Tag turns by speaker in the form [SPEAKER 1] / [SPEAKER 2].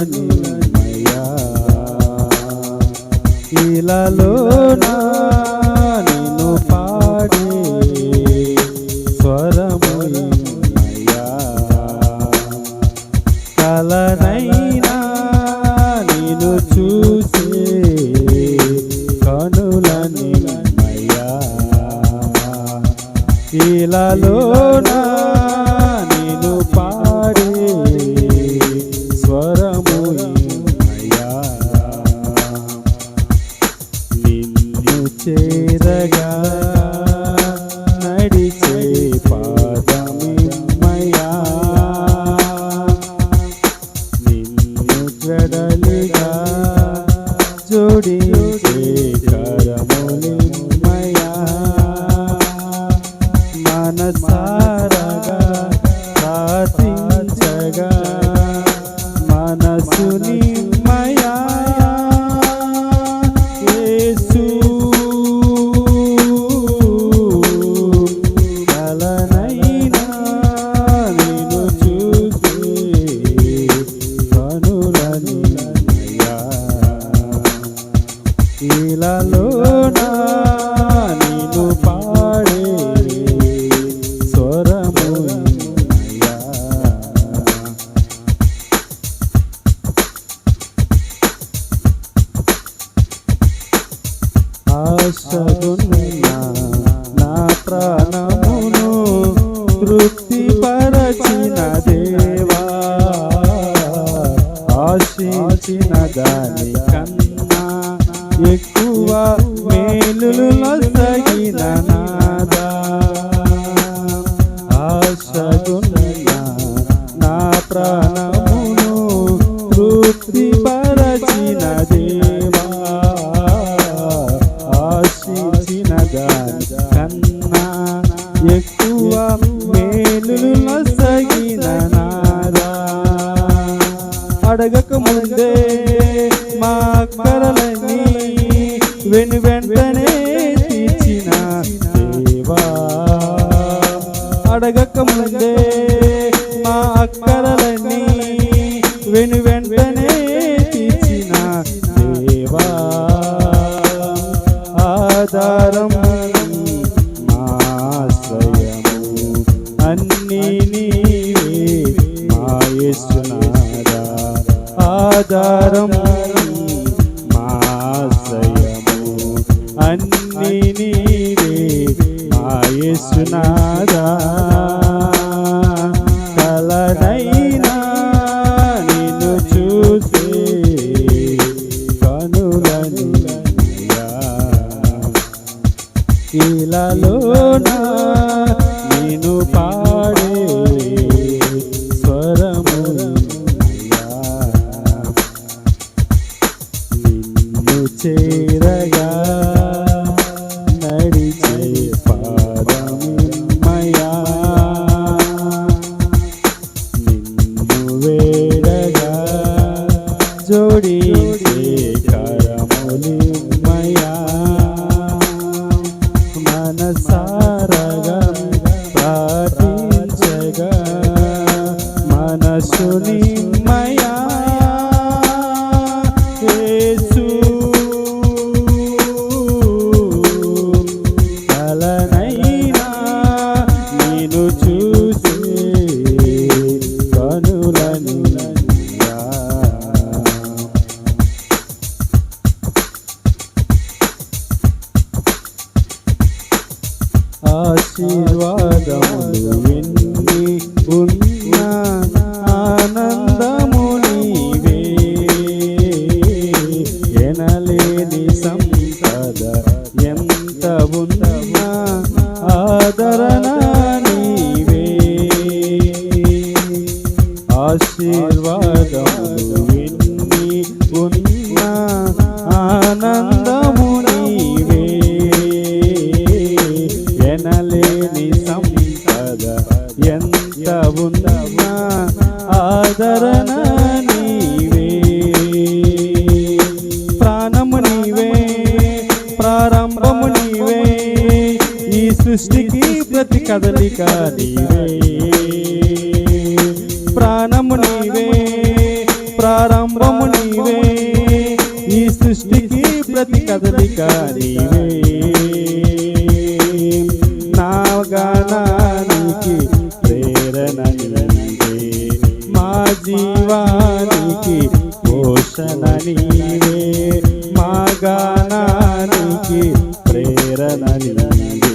[SPEAKER 1] కనులనిమయా ఇలాలో నిన్ను పాడే స్వరముయా కలనైనా నేను చూసే కనులనిమయా ఇలాలోనా నేను చేరగా నడిచే పాదమిమ్మయా. నిన్ను జడలిగా జోడి ఇలాలోనా నేను పాడే స్వరముయా ఆశగున్న నా ప్రాణమును తృప్తి దేవా. ఆశించిన దాని కన్నా ఎక్కువ మేలులు లొసగిన నాదా. ఆశగున్న నా ప్రాణమును కరలని వెను వెంటనే తీర్చిన దేవా. అడగక ముందే మా అక్కరలని వెను వెంటనే తీర్చిన దేవా. ఆధారం అన్నీ నీవే మాయేసునారా ఆధారం জড়ি ఆదరణ నీవే. ఆశీర్వాదములు ఎన్ని ఉన్నా ఆనందము నీవే. ఎనలేని సంపద ఎంత ఉన్నా ఆదరణ సృష్టికి ప్రతి కదలిక నీవే. ప్రాణము నీవే ప్రారంభము నీవే. ఈ సృష్టికి ప్రతి కదలిక నీవే. నాగానానికి ప్రేరణ నీవే. మా జీవానికి పోషణ నీవే. మా గానానికి ప్రేరణ నీవే.